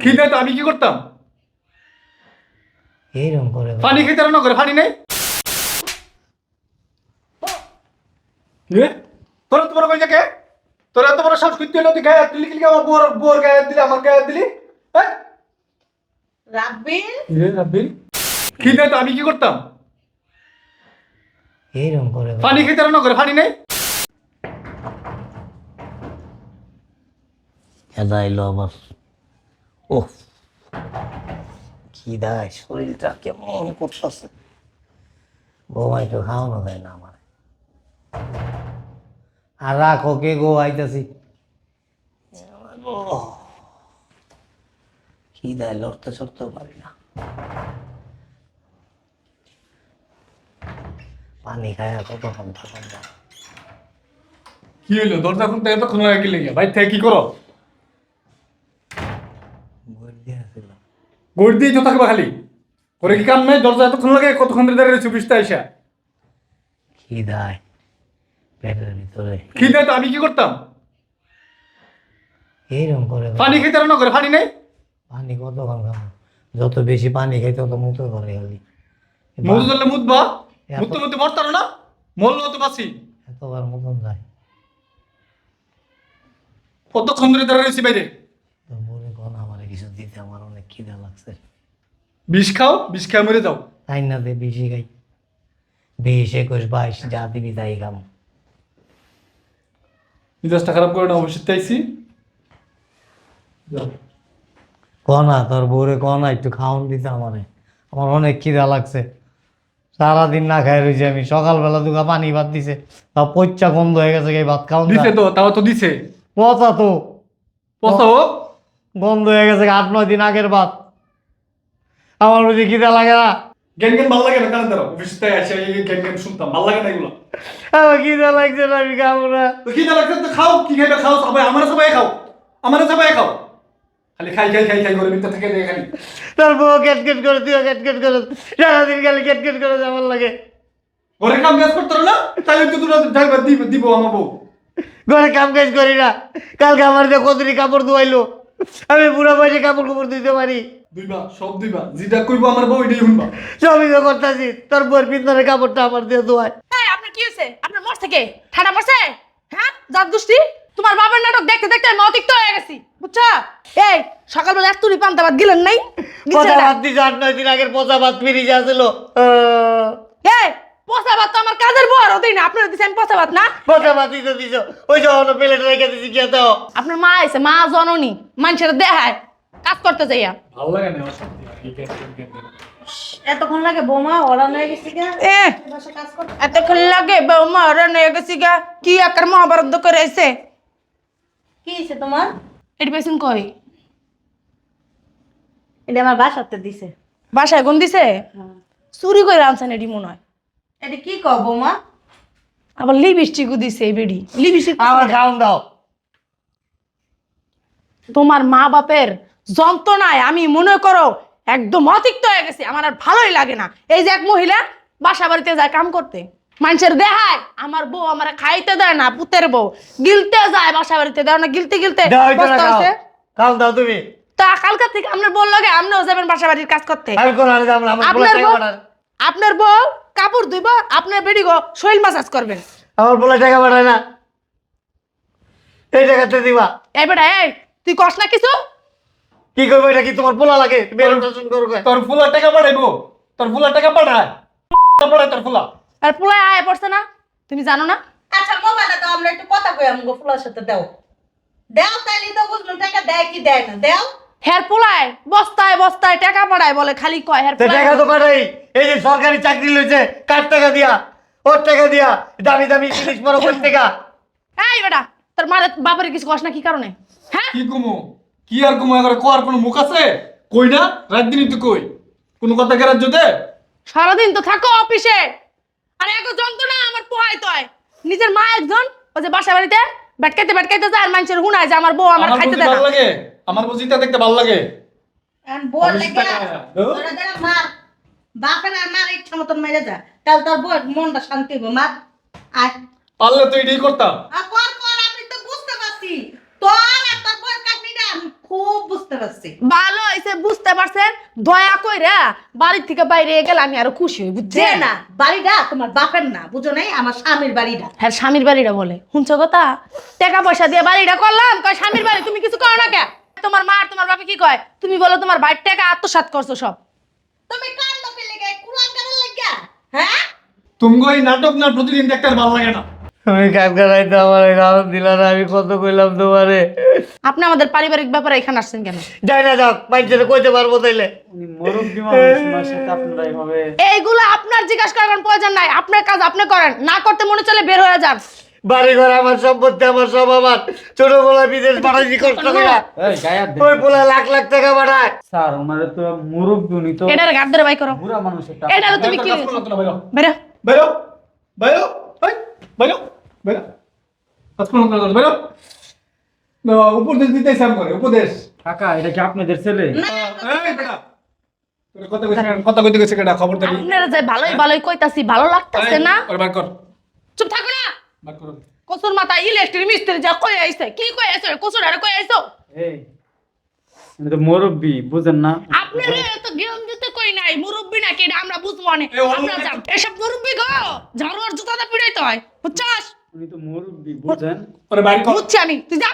খিদে তো আমি কি করতাম? এইরকম করে পানি খেতে রান্না করে পানি নেই? তোরা তোমার কই যাকে? তোরা এত বড় সাহস করতে হলো তুই গায়ে দিলি কি আমার বোর বোর গায়ে দিলি আমার গায়ে দিলি? হ্যাঁ রাব্বিল? এ, রাব্বিল? খিদে তো আমি কি করতাম? এইরকম করে পানি খেতে রান্না করে পানি নেই? খেদা এলো আবার ও কি দেয় শরীরটা কেমন করতেছে। বৌমা একটু খাওয়ানো যায় না আমার। আর রাখো, কে গো আইতাছি। কি দেয় লড়তে চড়তেও পারি না। পানি খায় কতক্ষণ থাকুন কি হইল? দরজা খুলতে এতক্ষণ লেগে ভাই থেকে কি করো বই দিয়েছিলাম গোট দিয়ে তো থাকবা খালি? করে কি কাম নাই? দরজা এতক্ষণ লাগে কতক্ষণ ধরে দাঁড়িয়ে রয়েছে বৃষ্টি আইসা? কি দেয়? পেটের ভিতরে। খিদে তো? আমি কি করতাম? এইরকম করে পানি খেতে রান্না করে? পানি নেই? পানি কতক্ষণ খাব? যত বেশি পানি খাই তত মুতো করে খালি। মধু ধরলে এত- মুততে মুততে মরতার না? মরলেও তো বাঁচি। এতবার মতন যায়। কতক্ষণ ধরে দাঁড়িয়ে রয়েছি বাইরে তো বলে কোন আমার কিছু দিতে আমার অনেক খিদা লাগছে। বিষ খাও বিষ খাও মরে যাও। তাই না দে বেশি খাই। বিশ একুশ বাইশ যা দিবি তাই খাম। মিজাজটা খারাপ করে না অবশ্যই চাইছি কনা তোর বউরে কনা একটু খাওয়ান দিতে আমারে। আমার অনেক খিদা লাগছে। সারাদিন না খাই রয়েছি আমি। সকালবেলা দুগা পানি ভাত দিছে। তা পচ্চা গন্ধ হয়ে গেছে এই ভাত খাওয়ান দিছে তো তাও তো দিছে। পচা তো। পচা ও? গন্ধ হয়ে গেছে আট নয় দিন আগের ভাত আমার বুঝি খিদা লাগে না। ভালো লাগে না কারণ ধরো অফিস থেকে আসে এই জ্ঞান জ্ঞান শুনতাম ভালো লাগে না এগুলো। আমার খিদা লাগছে না আমি খাব না। তো কি লাগছে তো খাও কি খাইবে খাও সবাই আমার সবাই খাও আমার সবাই খাও। খালি খাই খাই খাই খাই করে মিথ্যা থেকে খালি। তোর বউ কেট কেট করে তুইও কেট কেট করে। সারাদিন খালি কেট কেট করে আমার লাগে। ঘরে কাম কাজ করতে না? তাই তো তোরা ড্রাইভার দিব দিব আমার বউ। ঘরে কাম কাজ করি না। কালকে আমার যে কাপড় ধোয়াইলো আমি বুড়া বয়সে কাপড় কাপড় দিতে পারি। দুইবা সব দুইবা যেটা কইবো আমার বউ এটাই শুনবা। সবই তো করতেছি। তোর বউর কাপড়টা আমার দিয়ে ধোয়ায় এই আপনার কি হয়েছে? আপনার মরছে কে? ঠান্ডা মরছে? হ্যাঁ? জাত দুষ্টি তোমার বাবার নাটক দেখতে দেখতে আমি অতিক্ত হয়ে গেছি। বুঝছ? এই সকালবেলা এক পান্তা ভাত গিলেন নাই? পচা? ভাত দিছে আট নয় দিন আগের পচা ভাত ফিরিয়ে আসছিল এই পচা ভাত তো আমার কাজের বড় দিই না। আপনার দিছেন পচা ভাত না? পচা ভাত দিতে দিছ। ওই যখন প্লেট রেখে দিছি কে তো আপনার মা আছে মা জননী মানুষের দেখায় কাজ করতে যাইয়া। ভালো লাগে না। এতক্ষণ লাগে বৌমা ওরা নিয়ে গেছি গা। এ বাসা কাজ এতক্ষণ লাগে বৌমা ওরা নিয়ে গেছি গা। কি আকার মহাভারত করে আইছে কি হয়েছে তোমার? এটি পেছন কই? এটা আমার বাসাতে দিছে। বাসায় গুন দিছে? চুরি করে আনছেন এটি মনে হয়। এটা কি কও বৌমা? আবার লিপস্টিকও দিছে এই বেডি। লিপস্টিক আমার খাওন দাও। তোমার মা বাপের যন্ত্রণায় আমি মনে করো একদম অতিক্ত হয়ে গেছি আমার আর ভালোই লাগে না। এই যে এক মহিলা বাসা বাড়িতে যায় কাম করতে মানুষের দেখায় আমার বউ আমার খাইতে দেয় না পুতের বউ। গিলতে যায় বাসা বাড়িতে দেয় না গিলতে গিলতে। খাওন দাও তুমি। তা কালকা থেকে আপনার বলল আপনিও যাবেন বাসা বাড়ির কাজ করতে। আপনার বউ কাপড় ধুইব আপনার বেডি গো শরীর মাসাজ করবেন। আমার বলে টাকা পাঠায় না। এই টাকাতে দিবা। এই বেটা এই তুই কস না কিছু? কি করব এটা কি তোমার পোলা লাগে? তুমি এরকম শাসন করো কেন? তোর ফুলা টাকা পাঠাইবো। তোর ফুলা টাকা পাঠায়। পাঠায় তোর ফুলা। আর পুলায় আয় পড়ছে না? তুমি জানো না? আচ্ছা মোবাইলটা দাও আমরা একটু কথা কই আমগো ফুলার সাথে দাও। দাও তাইলে তো বুঝলো টাকা দেয় কি দেয় না? দাও। হের পোলায় বস্তায় বস্তায় টাকা পাঠায় বলে খালি কয় হের পোলায়? টাকা তো পাঠাই এই যে সরকারি চাকরি লইছে কার টাকা দিয়া? ওর টাকা দিয়া। দামি দামি জিনিস বড় কোন টাকা? এই বেটা তোর মারে বাপের কিছু কস না কি কারণে? হ্যাঁ? কি কুমু? কি আর কুমু? এবার কোনো মুখ আছে? কই না? রাত দিনই তো কই। কোনো কথা গ্যারাজ্য দে সারাদিন তো থাকো অফিসে। আর এক যন্ত্রণা আমার পোহাই তয়। নিজের মা একজন ও যে বাসা বাড়িতে? বেটকাইতে বেটকাইতে যায় আর মানুষের হুনায় যে আমার বউ আমার খাইতে দেয় ভালো লাগে আমার বুঝি তা দেখতে ভালো লাগে এখন বল লাগে টাকা যারা মার বাপের আর মার ইচ্ছা মতন মেরে যা তাহলে তোর বউ মনটা শান্তি হবে মার। আর পারলে তুই এটাই করতাম। আর কর কর আমি তো বুঝতে পারছি। তোর আর তোর বউয়ের কাটনিটা খুব বুঝতে পারছি ভালো হয়েছে বুঝতে পারছেন? দয়া কইরা বাড়ির থেকে বাইরে গেলে আমি আরও খুশি হই যে না বাড়িটা তোমার বাপের না বুঝো নাই? আমার স্বামীর বাড়িটা। হ্যাঁ স্বামীর বাড়িটা বলে। শুনছো কথা? টাকা পয়সা দিয়ে বাড়িটা করলাম কয় স্বামীর বাড়ি তুমি কিছু করো না কে? তোমার মা আর তোমার বাপে কি কয়? তুমি বলো তোমার ভাইয়ের টাকা আত্মসাৎ করছ সব। তুমি কার লোকের লেগে কুরআন কারের লেগে? হ্যাঁ? তুমি এই নাটক না প্রতিদিন দেখতে আর ভালো লাগে না। তুমি কালকে রাইতে আমার খাওয়ান দিল না আমি কত কইলাম তোমারে? আপনি আমাদের পারিবারিক ব্যাপারে এখানে আসছেন কেন? যাই না যাও বাইরে কইতে পারব তাইলে। উনি মুরব্বী মানুষ ওনার সাথে আপনারা এইভাবে এইগুলো আপনার জিজ্ঞাসা করার কোনো প্রয়োজন নাই আপনার কাজ আপনি করেন না করতে মনে চলে বের হয়ে যান। বাড়ি ঘর আমার সম্পত্তি আমার সব আমার। ছোট বলা বিদেশ পাঠাইছি কষ্ট করে। ওই বলে লাখ লাখ টাকা পাঠায়। স্যার ওনারে তো মুরব্বী উনি তো এটার গাদ ধরে বাই করো। বুড়া মানুষ এটার তুমি কি করো না, বাইরো বেরো। বাইরো বাইরো। উপদেশ দিতে ইসলাম করে উপদেশ। কাকা এটা কি আপনাদের ছেলে? এই বেটা কথা কইছে কথা কইতে গেছে কেডা? খবর দেবি আপনারা যে ভালোই ভালোই কইতাছি ভালো লাগতাছে না? বার কর। চুপ থাকো না। বার কর। কসুর মাথা ইলেকট্রিক মিস্ত্রি যা কই আইছে কি কই আইছে কসুর আর কই আইছো? এই মুরব্বী বুঝেন না? আপনি তো জ্ঞান দিতে কই নাই মুরব্বি নাকি? এটা আমরা বুঝব না এ, ও- আপনারা যান। এসব মুরব্বি গো ঝাড়ু আর জুতাটা পিড়াইতে হয় বুঝছস? উনি তো মুরব্বী বুঝেন? ওরে বার কর। বুঝছি আমি তুই যা।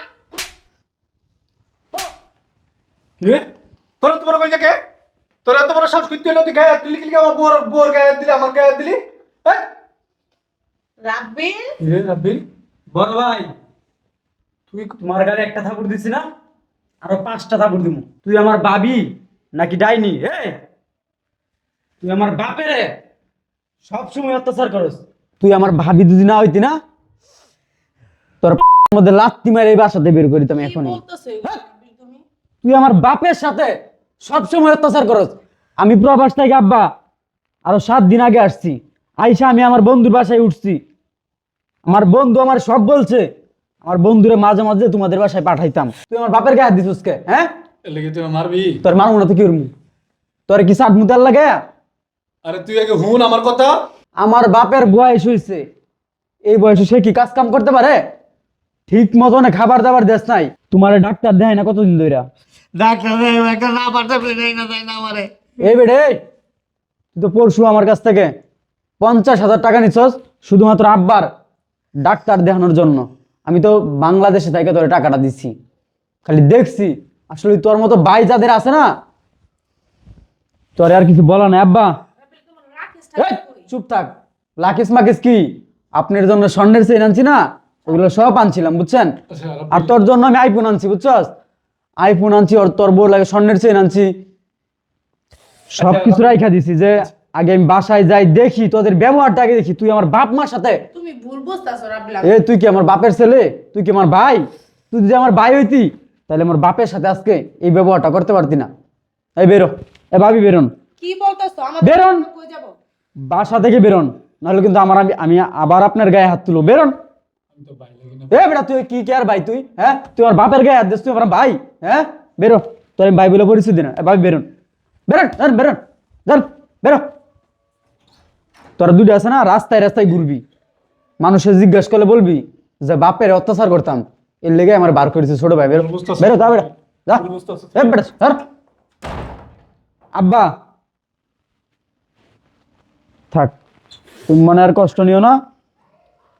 কি তোর তো বড় কইছে কে? তোর এত বড় সাহস কইতে হলো তুই গায়ে হাত দিলি কি আমার বোর বোর গায়ে দিলি আমার গায়ে দিলি? হ্যাঁ রাব্বিল? রে রাব্বিল? বড় ভাই তুই তোমার গালে একটা থাপুর দিছি না? আরও পাঁচটা থাপুর দিমু। তুই আমার বাবি নাকি ডাইনি? হে তুই আমার বাপেরে সব সময় অত্যাচার করস। তুই আমার ভাবি যদি না হইতি না তোর মধ্যে লাত্তি মারে এই বাসাতে বের করিতাম এখনই। তুই আমার বাপের সাথে সবসময় অত্যাচার করস। আমি প্রবাস থেকে আব্বা আরও সাত দিন আগে আসছি। আইসা আমি আমার বন্ধুর বাসায় উঠছি। আমার বন্ধু আমার সব বলছে। আমার বন্ধুরে মাঝে মাঝে তোমাদের বাসায় পাঠাইতাম। তুই আমার বাপের গায়ে হাত দিছিস কে? হ্যাঁ? লেগে তুই মারবি? তোর মারবো না তো কি করব? তোর কি সাত মুতার লাগে? আরে তুই আগে হুন আমার কথা। আমার বাপের বয়স হয়েছে এই বয়সে সে কি কাজ কাম করতে পারে? ঠিক মতন খাবার দাবার দেশ নাই। তোমার ডাক্তার দেয় না কতদিন ধরে ডাক্তার সাহেব, একটা না পাঠাবে নেই না তাই না আমারে। এই বেড়ে তুই তো পরশু আমার কাছ থেকে পঞ্চাশ হাজার টাকা নিছস শুধুমাত্র আব্বার ডাক্তার দেখানোর জন্য। আমি তো বাংলাদেশে থেকে তোর টাকাটা দিচ্ছি খালি দেখছি, আসলে তোর মতো ভাই যাদের আছে না, তোর আর কিছু বলা নাই, আব্বা। চুপ থাক। লাকিস মাকিস কি? আপনার জন্য স্বর্ণের চেন আনছি না? ওগুলো সব আনছিলাম, বুঝছেন? আর তোর জন্য আমি আইফোন আনছি, বুঝছস? আইফোন আনছি ওর তোর বউ লাগে স্বর্ণের চেন আনছি। সব কিছু রাইখা দিছি যে আগে আমি বাসায় যাই দেখি তোদের ব্যবহারটা আগে দেখি তুই আমার বাপ মার সাথে। তুমি ভুল বুঝতাছো রাবলা এ তুই কি আমার বাপের ছেলে? তুই কি আমার ভাই? তুই যদি আমার ভাই হইতি তাহলে আমার বাপের সাথে আজকে এই ব্যবহারটা করতে পারতি না। এই বেরো এ ভাবি বেরোন। কি বলতাছো? আমার বেরোন। কই যাব? বাসা থেকে বেরোন নাহলে কিন্তু আমার আমি আমি আবার আপনার গায়ে হাত তুলো বেরোন। এ বেটা তুই কি কে আর ভাই তুই? হ্যাঁ? তুই আমার বাপের গায়ে হাত দিস তুই আমার ভাই? হ্যাঁ? বেরো। তোর আমি ভাই বলে পরিচয় দিন এ ভাবি বেরোন। বেরোন বেরোন। বেরো। তোরা দুটো আছে না রাস্তায় রাস্তায় ঘুরবি। মানুষের জিজ্ঞাসা করলে বলবি যে বাপের অত্যাচার করতাম। এর লেগে আমার বার করেছে ছোট ভাই। বেরো বেরো যা বেটা যা। বেটা। আব্বা থাক। তুমি মনে আর কষ্ট নিও না।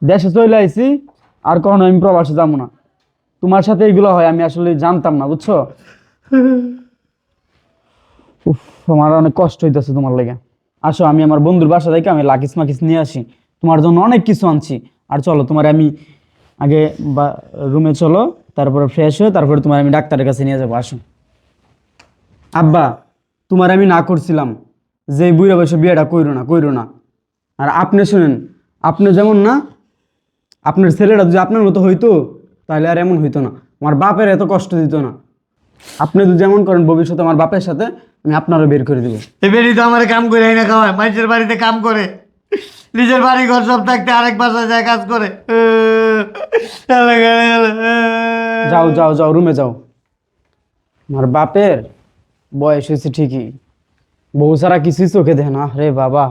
দেশে চলে আইছি আর কখনো আমি প্রবাসে যাব না। তোমার সাথে এগুলো হয় আমি আসলে জানতাম না বুঝছ? উফ আমার অনেক কষ্ট হইতেছে তোমার লেগে। আসো, আমি আমার বন্ধুর বাসা থেকে আমি লাকিস মাকিস নিয়ে আসি। তোমার জন্য অনেক কিছু আনছি। আর চলো, তোমার আমি আগে বা রুমে চলো, তারপরে ফ্রেশ হয়ে তারপরে তোমার আমি ডাক্তারের কাছে নিয়ে যাব, আসো। আব্বা, তোমার আমি না করছিলাম। যে বুড়া বয়সে বিয়েটা কইরো না কইরো না। আর আপনি শুনেন, আপনি যেমন না, আপনার ছেলেটা যদি আপনার মতো হইতো, তাহলে আর এমন হইতো না। আমার বাপের এত কষ্ট দিত না। আপনি যদি যেমন করেন ভবিষ্যতে আমার বাপের সাথে আমি আপনারও বের করে দেবো। এবারই তো আমার কাম করে না খাওয়ায় মানুষের বাড়িতে কাম করে। নিজের বাড়ি ঘর সব থাকতে আরেক বাসায় যায় কাজ করে। যাও যাও যাও রুমে যাও। আমার বাপের বয়স হয়েছে ঠিকই। বউ ছাড়া কিছুই চোখে দেয় না। রে বাবা।